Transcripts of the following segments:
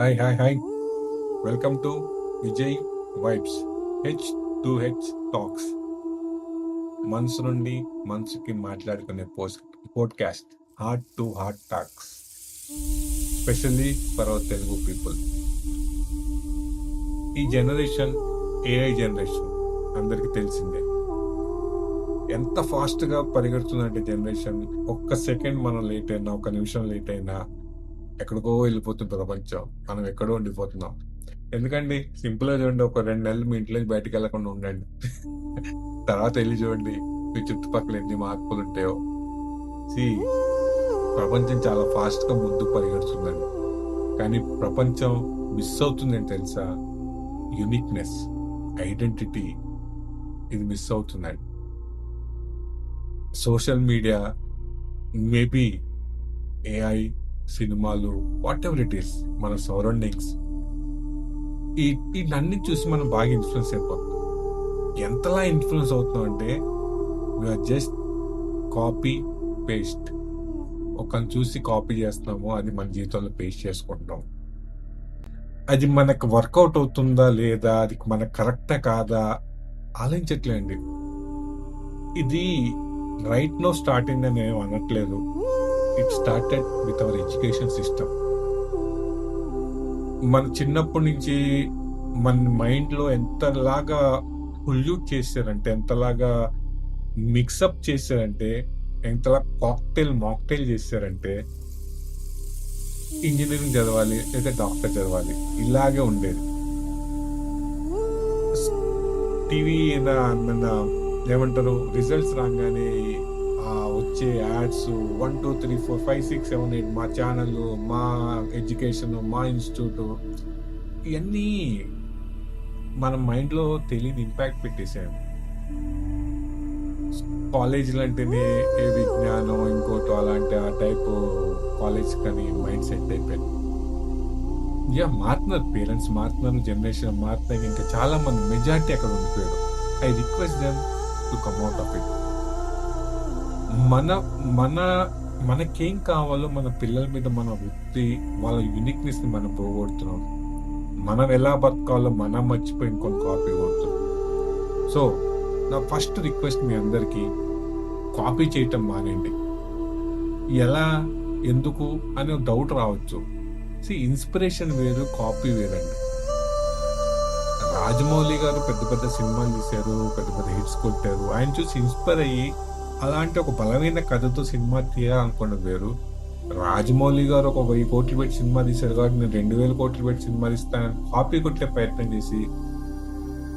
Hi hi hi welcome to Vijay vibes H to H talks మనసు నుండి మనసుకి మాట్లాడుకునే post podcast heart to heart talks specially for our Telugu people ఈ generation AI generation అందరికీ తెలిసిందే. ఎంత ఫాస్ట్గా పరిగెడుతుందంటే జనరేషన్ ఒక్క సెకండ్ మనం లేట్ అయినా ఒక నిమిషం లేట్ అయినా ఎక్కడికో వెళ్ళిపోతుంది ప్రపంచం మనం ఎక్కడో ఉండిపోతున్నాం. ఎందుకండి? సింపుల్గా చూడండి ఒక రెండు నెలలు మీ ఇంట్లో బయటకు వెళ్ళకుండా ఉండండి. తర్వాత వెళ్ళి చూడండి మీ చుట్టుపక్కల ఎన్ని మార్పులు ఉంటాయో. సి ప్రపంచం చాలా ఫాస్ట్గా ముందుకు పరిగెడుతుందండి. కానీ ప్రపంచం మిస్ అవుతుందని తెలుసా? యునిక్నెస్ ఐడెంటిటీ ఇది మిస్ అవుతుందండి. సోషల్ మీడియా మేబీ ఏఐ సినిమాలు వాట్ ఎవర్ ఇట్ ఈస్ మన సరౌండింగ్స్ ఈ వీటన్ని చూసి మనం బాగా ఇన్ఫ్లుయెన్స్ అయిపోతాం. ఎంతలా ఇన్ఫ్లుయెన్స్ అవుతున్నాం అంటే వీఆర్ జస్ట్ కాపీ పేస్ట్ ఒకరిని చూసి కాపీ చేస్తున్నాము అది మన జీవితంలో పేస్ట్ చేసుకుంటాం. అది మనకు వర్కౌట్ అవుతుందా లేదా అది మనకు కరెక్టా కాదా ఆలోచించట్లేండి ఇది రైట్ నో స్టార్టింగ్ అని నేను అనట్లేదు. It started with our education system మన చిన్నప్పటి నుంచి మన మైండ్లో ఎంతలాగా పొల్యూట్ చేశారంటే ఎంతలాగా మిక్సప్ చేశారంటే ఎంతలా కాక్టైల్ మాక్టైల్ చేశారంటే ఇంజనీరింగ్ చదవాలి లేదా డాక్టర్ చదవాలి ఇలాగే ఉండేది. టీవీ ఏదైనా ఏమంటారు రిజల్ట్స్ రాగానే వచ్చే ads one two three four five six seven eight మా ఛానల్ మా ఎడ్యుకేషన్ మా ఇన్స్టిట్యూట్ ఇవన్నీ మన మైండ్లో తెలియని ఇంపాక్ట్ పెట్టేసాము కాలేజీలు అంటేనే ఏ విజ్ఞానం ఇంకోటి అలాంటి ఆ టైప్ కాలేజ్ కానీ మైండ్ సెట్ అయిపోయింది. యా మారుతున్నారు పేరెంట్స్ మారుతున్నారు జనరేషన్ మారుతున్నాయి ఇంకా చాలా మంది మెజారిటీ అక్కడ ఉండిపోయారు. I request them to come out of it. మన మన మనకేం కావాలో మన పిల్లల మీద మన వృత్తి వాళ్ళ యూనిక్నెస్ని మనం పోగొడుతున్నాం. మనం ఎలా బతకాలో మనం మర్చిపోయి ఇంకొని కాపీ కొడుతున్నాం. సో నా ఫస్ట్ రిక్వెస్ట్ మీ అందరికీ కాపీ చేయటం మానేయండి. ఎలా ఎందుకు అనే డౌట్ రావచ్చు. సి ఇన్స్పిరేషన్ వేరు కాపీ వేరండి. రాజమౌళి గారు పెద్ద పెద్ద సినిమాలు తీశారు పెద్ద పెద్ద హిట్స్ కొట్టారు. ఆయన చూసి ఇన్స్పైర్ అయ్యి అలాంటి ఒక బలమైన కథతో సినిమా తీయాలనుకోవడం వేరు. రాజమౌళి గారు ఒక వెయ్యి కోట్లు పెట్టి సినిమా తీశారు కాబట్టి నేను రెండు వేల కోట్లు పెట్టి సినిమా తీస్తానని కాపీ కొట్టే ప్రయత్నం చేసి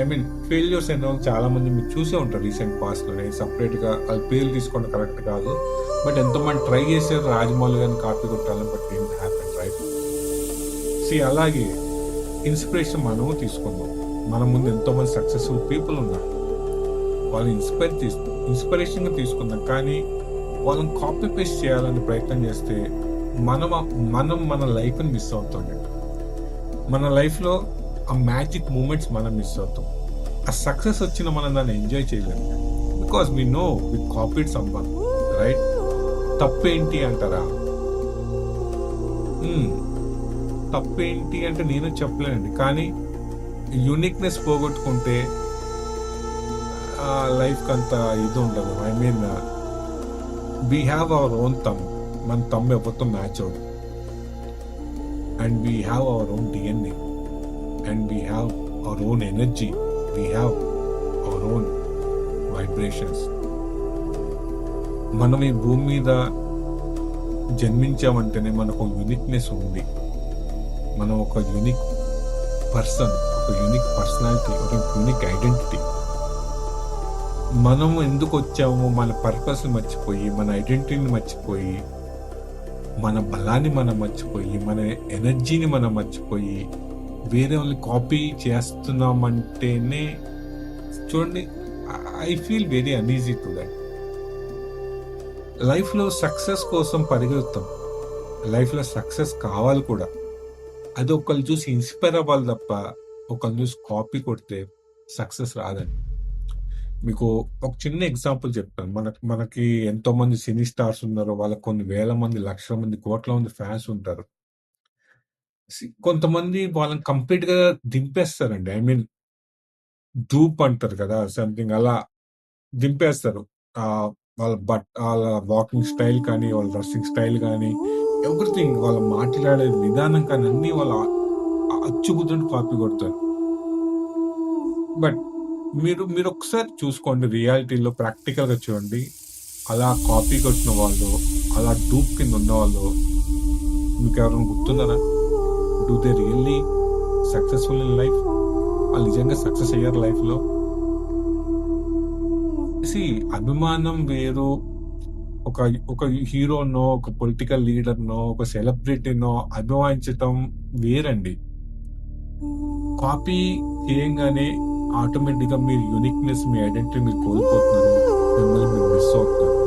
ఐ మీన్ ఫెయిల్యూర్స్ అయిన వాళ్ళు చాలా మంది మీరు చూసే ఉంటారు రీసెంట్ పాస్ట్లోనే సపరేట్గా అది పేర్లు తీసుకోవడం కరెక్ట్ కాదు. బట్ ఎంతోమంది ట్రై చేశారు రాజమౌళి గారిని కాపీ కొట్టాలని బట్ ఏం హ్యాపెన్ రైట్ సి అలాగే ఇన్స్పిరేషన్ మనము తీసుకుందాం. మన ముందు ఎంతోమంది సక్సెస్ఫుల్ పీపుల్ ఉన్నారు. వాళ్ళని ఇన్స్పైర్ తీసుకు ఇన్స్పిరేషన్గా తీసుకుందాం. కానీ వాళ్ళని కాపీ పేస్ట్ చేయాలని ప్రయత్నం చేస్తే మనం మనం మన లైఫ్ని మిస్ అవుతాం మన లైఫ్లో ఆ మ్యాజిక్ మూమెంట్స్ మనం మిస్ అవుతాం. ఆ సక్సెస్ వచ్చిన మనం దాన్ని ఎంజాయ్ చేయలేము because we know we copied someone right తప్పేంటి అంటారా? తప్పేంటి అంటే నేను చెప్పలేనండి. కానీ యూనిక్నెస్ పోగొట్టుకుంటే లైఫ్కి అంత ఇది ఉండదు. I mean we have our own thumb మన తమ్ ఎవరితో మ్యాచ్ అవ్వదు. And we have our own DNA and we have our own energy we have our own vibrations మనం ఈ భూమి మీద జన్మించామంటేనే మనకు యూనిక్నెస్ ఉంది. మనం ఒక యూనిక్ పర్సన్ ఒక యూనిక్ పర్సనాలిటీ ఒక యూనిక్ ఐడెంటిటీ మనం ఎందుకు వచ్చామో? మన పర్పస్ మర్చిపోయి మన ఐడెంటిటీని మర్చిపోయి మన బలాన్ని మనం మర్చిపోయి మన ఎనర్జీని మనం మర్చిపోయి వేరే వాళ్ళని కాపీ చేస్తున్నామంటేనే చూడండి I feel very uneasy to that లైఫ్లో సక్సెస్ కోసం పరిగెత్తాం లైఫ్లో సక్సెస్ కావాలి కూడా. అది ఒకళ్ళు చూసి ఇన్స్పైర్ అవ్వాలి తప్ప ఒకళ్ళు చూసి కాపీ కొడితే సక్సెస్ రాదండి. మీకు ఒక చిన్న ఎగ్జాంపుల్ చెప్తాను. మన మనకి ఎంతో మంది సినీ స్టార్స్ ఉన్నారు వాళ్ళకి కొన్ని వేల మంది లక్షల మంది కోట్ల మంది ఫ్యాన్స్ ఉంటారు. సి- కొంతమంది వాళ్ళని కంప్లీట్గా దింపేస్తారండి. ఐ మీన్ డూప్ అంటారు కదా సంథింగ్ అలా దింపేస్తారు. ఆ వాళ్ళ బట్ వాళ్ళ వాకింగ్ స్టైల్ కానీ వాళ్ళ డ్రెస్సింగ్ స్టైల్ కానీ ఎవ్రీథింగ్ వాళ్ళ మాట్లాడే విధానం కానీ అన్ని వాళ్ళ ఆ- కాపీ కొడతారు. బట్ మీరు మీరు ఒకసారి చూసుకోండి రియాలిటీలో ప్రాక్టికల్గా చూడండి. అలా కాపీ కొట్టిన వాళ్ళు అలా డూప్ కింద ఉన్న వాళ్ళు మీకు ఎవరైనా గుర్తున్నారా do they really successful in life వాళ్ళు నిజంగా సక్సెస్ అయ్యారు లైఫ్లో? సి అభిమానం వేరు. ఒక ఒక హీరోనో ఒక పొలిటికల్ లీడర్నో ఒక సెలబ్రిటీనో అభిమానించటం వేరండి. కాపీ చేయంగానే ఆటోమేటిక్గా మీరు యూనిక్నెస్ మీ ఐడెంటిటీ మీరు కోల్పోతున్నారు. మిమ్మల్ని మీరు మిస్ అవుతున్నారు.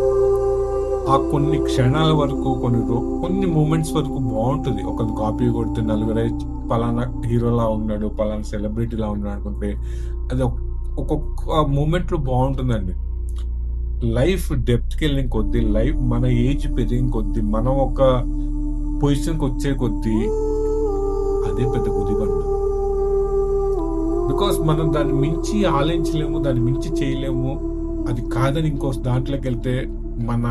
ఆ కొన్ని క్షణాల వరకు కొన్ని కొన్ని మూమెంట్స్ వరకు బాగుంటుంది. ఒక కాపీ కొడితే నలుగురే పలానా హీరోలా ఉన్నాడు పలానా సెలబ్రిటీలా ఉన్నాడు అనుకుంటే అది ఒక- ఒక్కొక్క మూమెంట్లో బాగుంటుందండి. లైఫ్ డెప్త్కి వెళ్ళిన కొద్దీ లైఫ్ మన ఏజ్ పెరిగిన కొద్దీ మనం ఒక పొజిషన్కి వచ్చే కొద్దీ అదే పెద్ద గుదిబండ. బికాస్ మనం దాన్ని మించి ఆలోచించలేము దాన్ని మించి చేయలేము. అది కాదని ఇంకో దాంట్లోకి వెళ్తే మన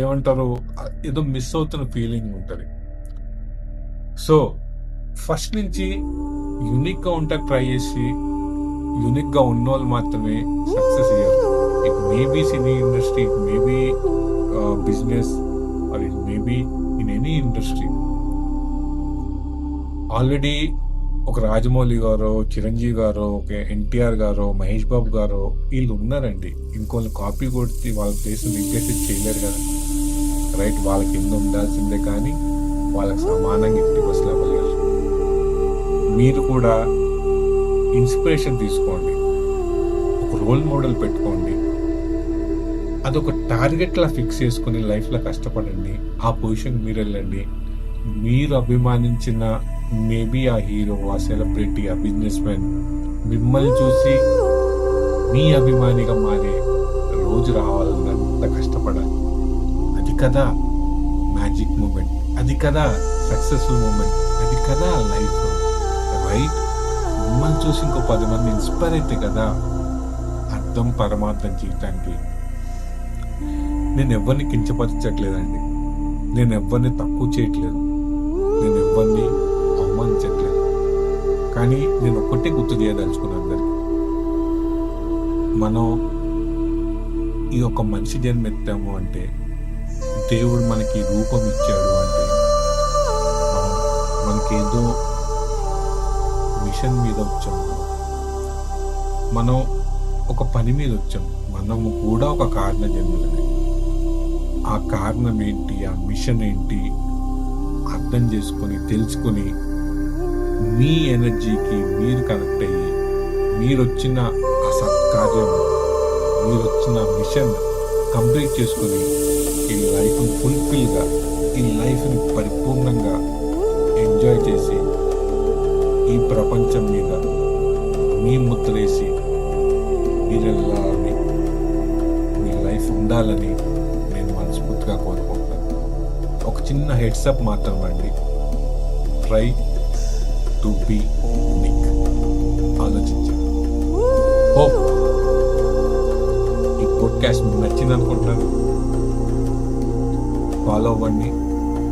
ఏమంటారు ఏదో మిస్ అవుతున్న ఫీలింగ్ ఉంటుంది. సో ఫస్ట్ నుంచి యూనిక్గా ఉంటా ట్రై చేసి యునిక్గా ఉన్న వాళ్ళు మాత్రమే సక్సెస్ అయ్యారు it maybe cine industry it maybe business or it maybe in any industry already ఒక రాజమౌళి గారు చిరంజీవి గారు ఒక ఎన్టీఆర్ గారు మహేష్ బాబు గారు వీళ్ళు ఉన్నారండి. ఇంకొన్ని కాపీ కొడితే వాళ్ళ ప్లేస్ రీప్లేస్ చేయలేరు కదా. రైట్ వాళ్ళ కింద ఉండాల్సిందే కానీ వాళ్ళకి సమానంగా ఇంటికి బస్సులు అవ్వలేరు మీరు కూడా ఇన్స్పిరేషన్ తీసుకోండి. ఒక రోల్ మోడల్ పెట్టుకోండి. అదొక టార్గెట్లా ఫిక్స్ చేసుకుని లైఫ్లో కష్టపడండి. ఆ పొజిషన్ మీరు వెళ్ళండి మీరు అభిమానించిన మేబీ ఆ హీరో ఆ సెలబ్రిటీ ఆ బిజినెస్ మ్యాన్ మిమ్మల్ని చూసి మీ అభిమానిగా మారే రోజు రావాలని అంత కష్టపడాలి. అది కదా మ్యాజిక్ మూమెంట్ అది కదా సక్సెస్ఫుల్ మూమెంట్ అది కదా లైఫ్ రైట్ మిమ్మల్ని చూసి ఇంకో పది మంది ఇన్స్పైర్ అయితే కదా అర్థం పరమార్థం జీవితానికి. నేను ఎవరిని కించపరచట్లేదండి. నేను ఎవరిని తక్కువ చేయట్లేదు. నేను ఎవరిని అవమానించట్లేదు కానీ నేను ఒక్కటే గుర్తు చేయదలుచుకున్నాను అందరికి మనం ఈ యొక్క మనిషి జన్మ ఎత్తాము అంటే దేవుడు మనకి రూపం ఇచ్చాడు అంటే మనకేదో మిషన్ మీద వచ్చాము మనం ఒక పని మీద వచ్చాం. మనము కూడా ఒక కారణ జన్మలమే. ఆ కారణం ఏంటి? ఆ మిషన్ ఏంటి? అర్థం చేసుకొని తెలుసుకొని మీ ఎనర్జీకి మీరు కనెక్ట్ అయ్యి మీరు వచ్చిన ఆ సత్కార్యం మీరు వచ్చిన మిషన్ కంప్లీట్ చేసుకొని ఈ లైఫ్ని ఫుల్ఫిల్గా ఈ లైఫ్ని పరిపూర్ణంగా ఎంజాయ్ చేసి ఈ ప్రపంచం మీద మీ ముద్రేసి మీరెళ్ళాలని మీ లైఫ్ ఉండాలని నేను మనస్ఫూర్తిగా కోరుకుంటున్నాను. ఒక చిన్న హెడ్సప్ మాత్రం అండి. ట్రై టు బి యూనిక్ ఆలోచించండి హోప్ ఈ పోడ్కాస్ట్ మీకు నచ్చింది అనుకుంటున్నాను ఫాలో అవ్వండి.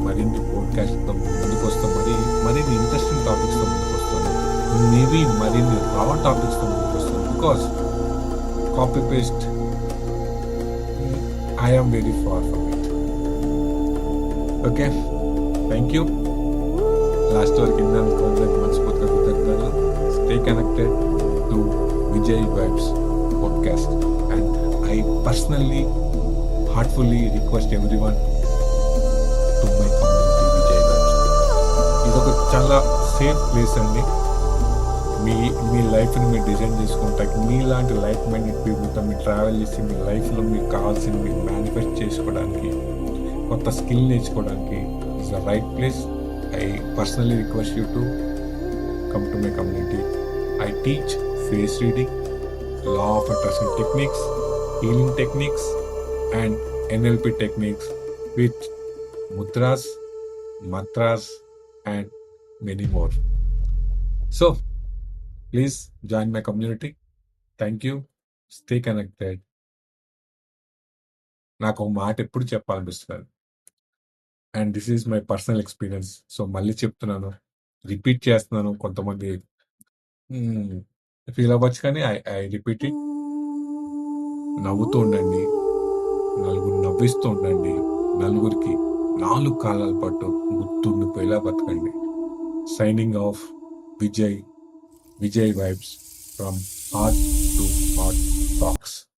మరిన్ని పోడ్కాస్ట్తో ముందుకు వస్తాం మరి మరిన్ని ఇంట్రెస్టింగ్ టాపిక్స్తో ముందుకు వస్తాను మేబీ మరిన్ని రావ టాపిక్స్తో ముందుకు వస్తాను because copy paste I am very far from it okay thank you last వరకు విన్నందుకు అందరికి మనస్ఫూర్తిగా కృతజ్ఞతలు stay connected to Vijay vibes podcast and I personally heartfully request everyone to my community Vijay vibes ఇదొక చాలా సేఫ్ ప్లేస్ అండి. మీ మీ లైఫ్ని మీరు డిజైన్ చేసుకుంటాకి మీలాంటి లైఫ్ మైండెడ్ పీపుల్తో మీరు ట్రావెల్ చేసి మీ లైఫ్లో మీకు కావాల్సింది మీరు మేనిఫెస్ట్ చేసుకోవడానికి కొత్త స్కిల్ నేర్చుకోవడానికి is the right place I personally request you to come to my community I teach face reading law of attraction techniques healing techniques and NLP techniques with mudras mantras and many more. So, please join my community. Thank you. Stay connected. నాకు మాట ఎప్పుడు చెప్పాలనిపిస్తుంది and this is my personal experience. So మళ్ళీ చెప్తున్నాను. Repeat చేస్తున్నాను కొంతమంది. Feel అవ్వచ్చు కానీ I I repeat it. నవ్వుతూ ఉండండి. నలుగురు నవ్విస్తూ ఉండండి. నలుగురికి నాలుగు కాలాల పాటు గుర్తుండిపోయేలా బతకండి. Signing off Vijay Vijay vibes from heart to heart talks.